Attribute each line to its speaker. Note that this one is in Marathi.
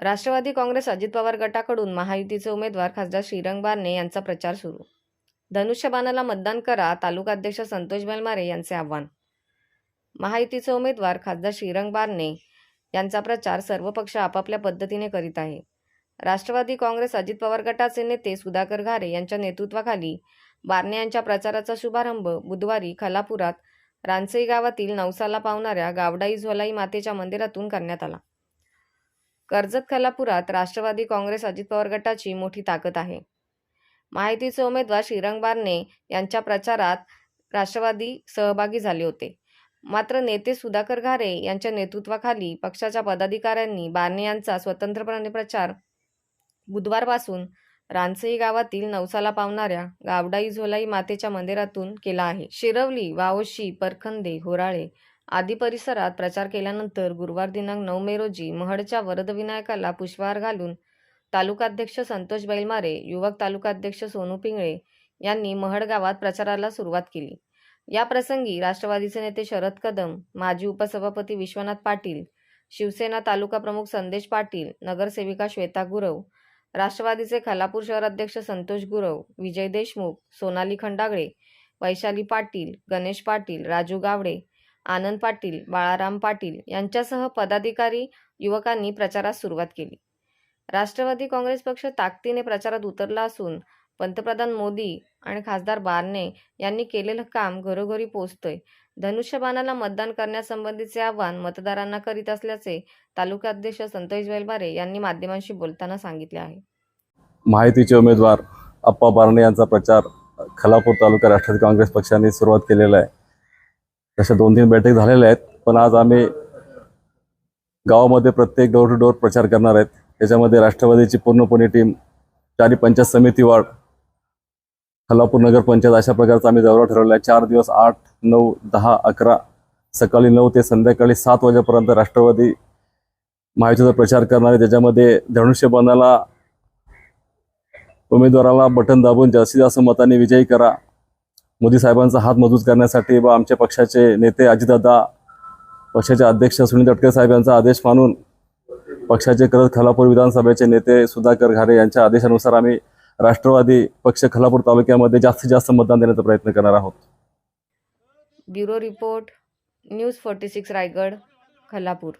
Speaker 1: राष्ट्रवादी काँग्रेस अजित पवार गटाकडून महायुतीचे उमेदवार खासदार श्रीरंग बारणे यांचा प्रचार सुरू. धनुष्यबाणाला मतदान करा तालुकाध्यक्ष संतोष बेलमारे यांचे आव्हान. महायुतीचे उमेदवार खासदार श्रीरंग बारणे यांचा प्रचार सर्व पक्ष आपापल्या पद्धतीने करीत आहे. राष्ट्रवादी काँग्रेस अजित पवार गटाचे नेते सुधाकर घारे यांच्या नेतृत्वाखाली बारणे यांच्या प्रचाराचा शुभारंभ बुधवारी खलापुरात रानसई गावातील नवसाला पावणाऱ्या गावडाई झोलाई मातेच्या मंदिरातून करण्यात आला. कर्जत खलापुरात राष्ट्रवादी काँग्रेस अजित पवार गटाची मोठी ताकद आहे. माहितीचे उमेदवार श्रीरंग बारणे यांच्या प्रचारात राष्ट्रवादी सहभागी झाले होते. मात्र नेते सुधाकर घारे यांच्या नेतृत्वाखाली पक्षाच्या पदाधिकाऱ्यांनी बारणे यांचा स्वतंत्रपणे प्रचार बुधवारपासून रानसई गावातील नवसाला पावणाऱ्या गावडाई झोलाई मातेच्या मंदिरातून केला आहे. शिरवली वावशी परखंदे होराळे आदी परिसरात प्रचार केल्यानंतर गुरुवार दिनांक नऊ मे रोजी महडच्या वरदविनायकाला पुष्पहार घालून तालुकाध्यक्ष संतोष बैलमारे युवक तालुकाध्यक्ष सोनू पिंगळे यांनी महड गावात प्रचाराला सुरुवात केली. या प्रसंगी राष्ट्रवादीचे नेते शरद कदम माजी उपसभापती विश्वनाथ पाटील शिवसेना तालुका प्रमुख संदेश पाटील नगरसेविका श्वेता गुरव राष्ट्रवादीचे खालापूर शहर अध्यक्ष संतोष गुरव विजय देशमुख सोनाली खंडागळे वैशाली पाटील गणेश पाटील राजू गावडे आनंद पाटील बाळाराम पाटील यांच्यासह पदाधिकारी युवकांनी प्रचारास सुरुवात केली. राष्ट्रवादी काँग्रेस पक्ष ताकदीने प्रचारात उतरला असून पंतप्रधान मोदी आणि खासदार बारणे यांनी केलेलं काम घरोघरी पोचतंय. धनुष्यबाणाला मतदान करण्यासंबंधीचे आव्हान मतदारांना करीत असल्याचे तालुकाध्यक्ष संतोष वेलबारे यांनी माध्यमांशी बोलताना सांगितले आहे.
Speaker 2: माहितीचे उमेदवार अप्पा बारणे यांचा प्रचार खलापूर तालुका राष्ट्रवादी काँग्रेस पक्षाने सुरुवात केलेला आहे. तशा दोन तीन बैठक झालेल्या आहेत पण आज आम्ही गावामध्ये प्रत्येक डोर टू डोर प्रचार करणार आहेत. त्याच्यामध्ये राष्ट्रवादीची पूर्णपणे टीम चारी पंचायत समिती वार्ड खलापूर नगरपंचायत अशा प्रकारचा आम्ही दौरा ठरवला आहे. चार दिवस आठ नऊ दहा अकरा सकाळी नऊ ते संध्याकाळी सात वाजेपर्यंत राष्ट्रवादी माहितीचा प्रचार करणारे त्याच्यामध्ये धनुष्यबाणाला उमेदवाराला बटन दाबून जास्तीत जास्त मताने विजयी करा. मोदी साहेबांचा हात मजबूत करण्यासाठी व आमच्या पक्षाचे नेते अजितदादा पक्षाचे अध्यक्ष सुनील तटकरे साहेब यांचा आदेश मानून पक्षाचे करत खलापूर विधानसभेचे नेते सुधाकर घारे यांच्या आदेशानुसार आम्ही राष्ट्रवादी पक्ष खलापूर तालुक्यामध्ये जास्तीत जास्त मतदान देण्याचा प्रयत्न करणार आहोत.
Speaker 1: Bureau report news forty six Raigad Khalapur.